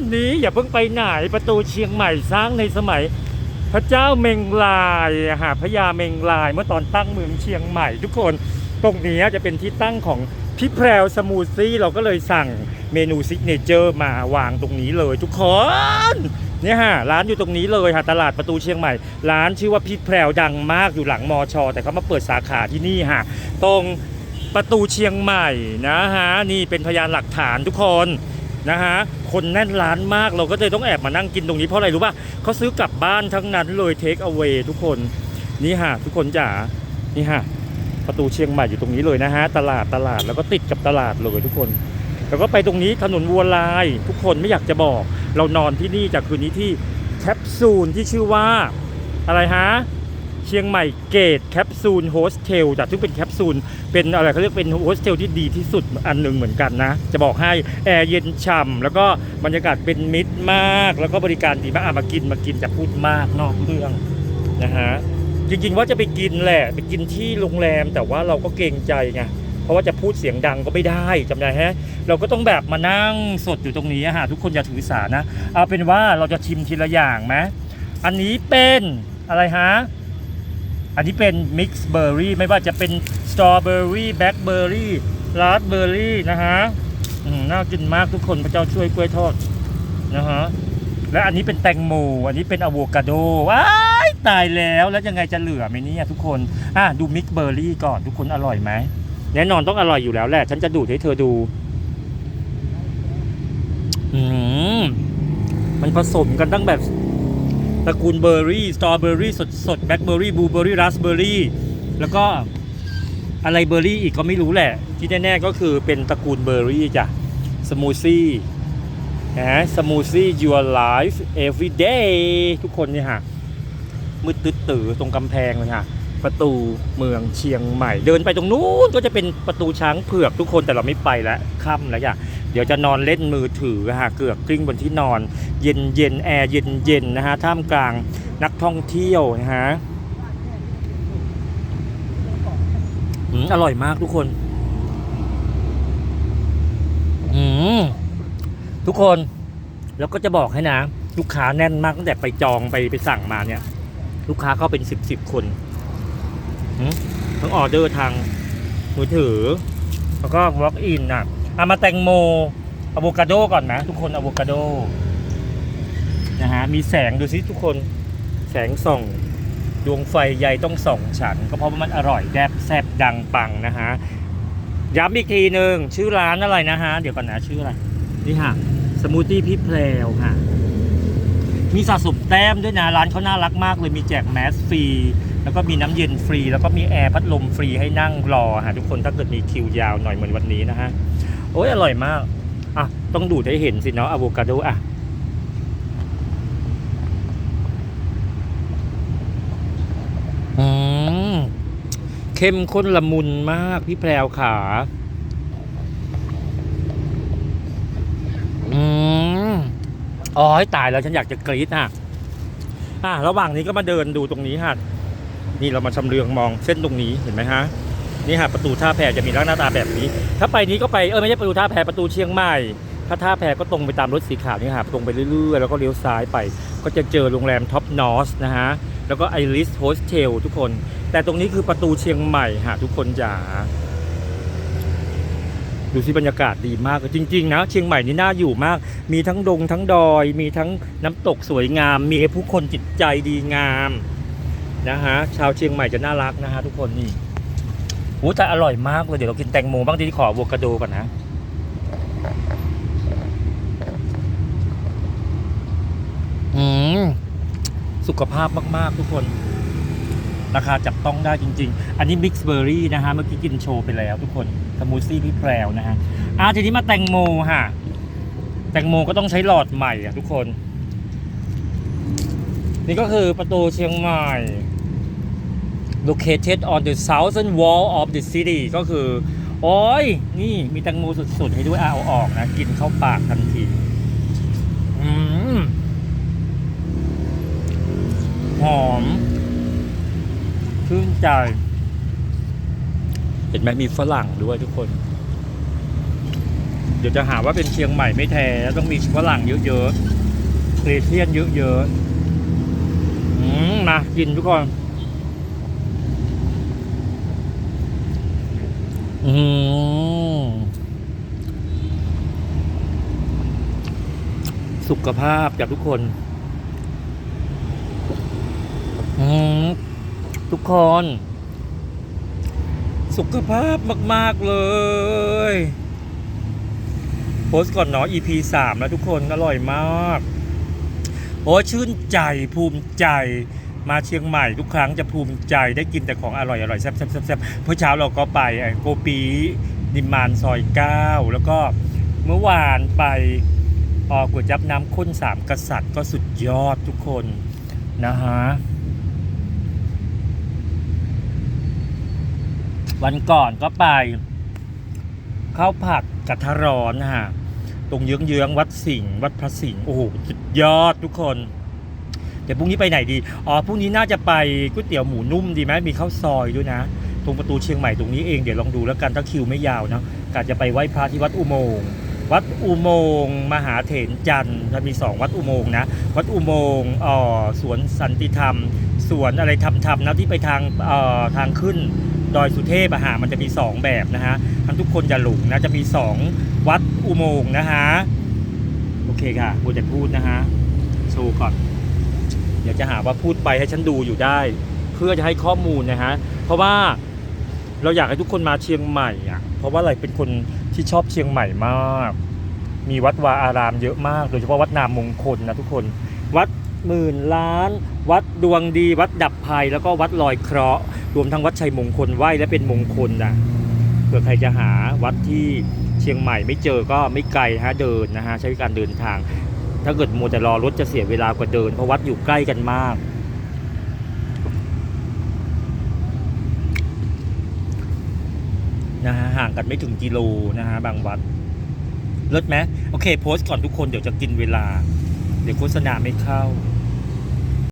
นนี้อย่าเพิ่งไปไหนประตูเชียงใหม่สร้างในสมัย พระเจ้าเมงลายอะฮะพระยาเมงลายเมื่อตอนตั้งเมืองเชียงใหม่ ทุกคนตรงนี้จะเป็นที่ตั้งของพี่แพรวสมูทซี่เราก็เลยสั่งเมนูซิกเนเจอร์มาวางตรงนี้เลยทุกคนเนี่ยฮะร้านอยู่ตรงนี้เลยฮะตลาดประตูเชียงใหม่ ร้านชื่อว่าพี่แพรวดังมากอยู่หลังมอชอแต่เขามาเปิดสาขาที่นี่ฮะตรงประตูเชียงใหม่นะฮะนี่เป็นพยานหลักฐานทุกคน นะฮะคนแน่นร้านมากเราก็เลยต้องแอบมานั่งกินตรงนี้เพราะอะไรรู้ป่ะเขาซื้อกลับบ้านทั้งนั้นเลยเทคเอา a y ทุกคนนี่ฮะทุกคนจ๋านี่ฮะประตูเชียงใหม่อยู่ตรงนี้เลยนะฮะตลาดตลาดแล้วก็ติดกับตลาดเลยทุกคน แล้วก็ไปตรงนี้ถนนวัวลาย ทุกคนไม่อยากจะบอก เรานอนที่นี่จากคืนนี้ที่แคปซูลที่ชื่อว่าอะไรฮะ เชียงใหม่เกตแคปซูลโฮสเทลจากซึ่งเป็นแคปซูลเป็นอะไรเขาเรียกเป็นโฮสเทลที่ดีที่สุดอันหนึ่งเหมือนกันนะ จะบอกให้แอร์เย็นฉ่ำแล้วก็บรรยากาศเป็นมิตรมาก แล้วก็บริการดีมากอะมากินมากินจะพูดมากนอกเรื่องนะฮะจริงๆว่าจะไปกินแหละไปกินที่โรงแรม แต่ว่าเราก็เกรงใจไงเพราะว่าจะพูดเสียงดังก็ไม่ได้จำได้ฮะเราก็ต้องแบบมานั่งสดอยู่ตรงนี้ฮะทุกคนอย่าถือสานะเอาเป็นว่าเราจะชิมทีละอย่างไหมอันนี้เป็นอะไรฮะ อันนี้เป็นมิกซ์เบอร์รี่ไม่ว่าจะเป็นสตรอเบอร์รี่แบล็คเบอร์รี่ราสเบอร์รี่นะฮะน่ากินมากทุกคนพระเจ้าช่วยกล้วยทอดนะฮะและอันนี้เป็นแตงโมอันนี้เป็นอะโวคาโดว้ายตายแล้วแล้วยังไงจะเหลือไหมเนี่ยทุกคนอะดูมิกซ์เบอร์รี่ก่อนทุกคนอร่อยไหมแน่นอนต้องอร่อยอยู่แล้วแหละฉันจะดูดให้เธอดูอืมมันผสมกันตั้งแบบ ระกูลเบอร์รี่ สตรอเบอร์รี่สดสดแบล็คเบอร์รี่ บลูเบอร์รี่ ราสเบอร์รี่ แล้วก็อะไรเบอร์รี่อีกก็ไม่รู้แหละ ที่แน่ๆก็คือเป็นตระกูลเบอร์รี่จ้ะ สมูทซี่นะสมูทซี่ your life every day ทุกคนเนี่ยฮะมืดตึ๊ดตือตรงกำแพงเลยฮะ ประตูเมืองเชียงใหม่ เดินไปตรงนู้นก็จะเป็นประตูช้างเผือกทุกคนแต่เราไม่ไปแล้วค่ำแล้วจ้ะเดี๋ยวจะนอนเล่นมือถือฮะเกือกกลิ้งบนที่นอน เย็นเย็นแอร์เย็นเย็นนะฮะท่ามกลางนักท่องเที่ยวนะฮะอืมอร่อยมากทุกคนอืมทุกคนแล้วก็จะบอกให้นะ ลูกค้าแน่นมากตั้งแต่ไปจองไปไปสั่งมาเนี่ย ลูกค้าเข้าเป็นสิบสิบคน ทั้งออเดอร์ทางมือถือ แล้วก็ walk in อะเอามาแตงโมอะโวคาโดก่อนนะทุกคนอะโวคาโดนะฮะมีแสงดูสิทุกคนแสงส่องดวงไฟใหญ่ต้องส่องฉัน ก็เพราะว่ามันอร่อยแดบแซบดังปังนะฮะย้ำอีกทีหนึ่งชื่อร้านอะไรนะฮะ เดี๋ยวก่อนนะชื่ออะไร นี่ฮะสมูทตี้พี่แพรวค่ะ มีสะสมแต้มด้วยนะ ร้านเขาน่ารักมากเลยมีแจกแมสฟรี แล้วก็มีน้ำเย็นฟรี แล้วก็มีแอร์พัดลมฟรีให้นั่งรอฮะทุกคนถ้าเกิดมีคิวยาวหน่อยเหมือนวันนี้นะฮะโอ้ยอร่อยมากอะต้องดูดให้เห็นสิเนาะอะโวคาโดอะอืมเข้มข้นละมุนมากพี่แพรวขาอืมอ๋อตายแล้วฉันอยากจะกรี๊ดอะอะระหว่างนี้ก็มาเดินดูตรงนี้ฮะ นี่เรามาชำเลืองมองเส้นตรงนี้เห็นไหมฮะนี่ฮะประตูท่าแพจะมีลักษณะตาแบบนี้ ถ้าไปนี้ก็ไปเออไม่ใช่ประตูท่าแพประตูเชียงใหม่ถ้าท่าแพก็ตรงไปตามรถสีขาวนี่ฮะตรงไปเรื่อยๆ แล้วก็เลี้ยวซ้ายไป ก็จะเจอโรงแรมท็อปนอสนะฮะแล้วก็ไอริสโฮสเทลทุกคน แต่ตรงนี้คือประตูเชียงใหม่ฮะทุกคนจ๋าดูสิบรรยากาศดีมากจริงๆนะเชียงใหม่นี่น่าอยู่มาก มีทั้งดงทั้งดอย มีทั้งน้ำตกสวยงาม มีให้ผู้คนจิตใจดีงาม นะฮะชาวเชียงใหม่จะน่ารักนะฮะทุกคนนี่โอ้แต่อร่อยมากเลยเดี๋ยวเรากินแตงโมบ้างทีนี้ขออะโวคาโดก่อนนะอืมสุขภาพมาก ๆ ทุกคน ราคาจับต้องได้จริง ๆ อันนี้มิกซ์เบอร์รี่นะฮะเมื่อกี้กินโชว์ไปแล้วทุกคนสมูทซี่พี่แพรวนะฮะอ่าทีนี้มาแตงโมฮะแตงโมก็ต้องใช้หลอดใหม่อะทุกคน นี่ก็คือประตูเชียงใหม่ located on the southern wall of the city ก็คือ โอ้ย นี่มีแตงโมสุดๆ ให้ด้วยเอาออกนะ กินเข้าปากทันทีหอมชื่นใจ เห็นไหมมีฝรั่งด้วยทุกคน เดี๋ยวจะหาว่าเป็นเชียงใหม่ไม่แท้ต้องมีฝรั่งเยอะๆเกรเทียนเยอะๆอืมมากินทุกคน อืมสุขภาพจากทุกคน อืมทุกคน สุขภาพมาก ๆ เลย โพสก่อนเนาะ EP 3แล้วทุกคน อร่อยมาก โอ้ชื่นใจภูมิใจ มาเชียงใหม่ทุกครั้งจะภูมิใจได้กินแต่ของอร่อยอร่อยแซ่บแซ่บแซ่บเมื่อเช้าเราก็ไปโกปีดิมานซอย9แล้วก็เมื่อวานไปออก๋วยจับน้ำข้นสามกษัตริย์ก็สุดยอดทุกคนนะฮะวันก่อนก็ไปข้าวผัดกระทะร้อนฮะตรงเยื้องๆวัดสิงห์วัดพระสิงห์โอ้โหสุดยอดทุกคน เดี๋ยวพรุ่งนี้ไปไหนดี อ๋อ พรุ่งนี้น่าจะไปก๋วยเตี๋ยวหมูนุ่มดีไหมมีข้าวซอยด้วยนะ ตรงประตูเชียงใหม่ตรงนี้เอง เดี๋ยวลองดูแล้วกันถ้าคิวไม่ยาวนะกาจะไปไหว้พระที่วัดอุโมงค์ วัดอุโมงค์มหาเถรจันทร์จะมีสองวัดอุโมงค์นะ วัดอุโมงค์อ๋อสวนสันติธรรม สวนอะไรทำทำนะที่ไปทางเอ่อทางขึ้นดอยสุเทพอะฮะมันจะมี 2 แบบนะฮะทั้งทุกคนจะหลงนะ จะมี 2 วัดอุโมงค์นะฮะ โอเคค่ะพูดจะพูดนะฮะ โชว์ก่อน ดี๋ยวจะหาว่าพูดไปให้ฉันดูอยู่ได้ เพื่อจะให้ข้อมูลนะฮะเพราะว่าเราอยากให้ทุกคนมาเชียงใหม่อะเพราะว่าอะไรเป็นคนที่ชอบเชียงใหม่มาก มีวัดวาอารามเยอะมาก โดยเฉพาะวัดนามมงคลนะทุกคน วัดหมื่นล้าน วัดดวงดี วัดดับภัย แล้วก็วัดลอยเคราะห์ รวมทั้งวัดชัยมงคลไหว้และเป็นมงคลนะเผื่อใครจะหาวัดที่เชียงใหม่ไม่เจอก็ไม่ไกลฮะเดินนะฮะใช้การเดินทาง ถ้าเกิดมัวแต่รอรถจะเสียเวลากว่าเดิน เพราะวัดอยู่ใกล้กันมาก นะฮะห่างกันไม่ถึงกิโลนะฮะบางวัดเลิศไหมโอเค โพสต์ก่อนทุกคนเดี๋ยวจะกินเวลา เดี๋ยวโฆษณาไม่เข้า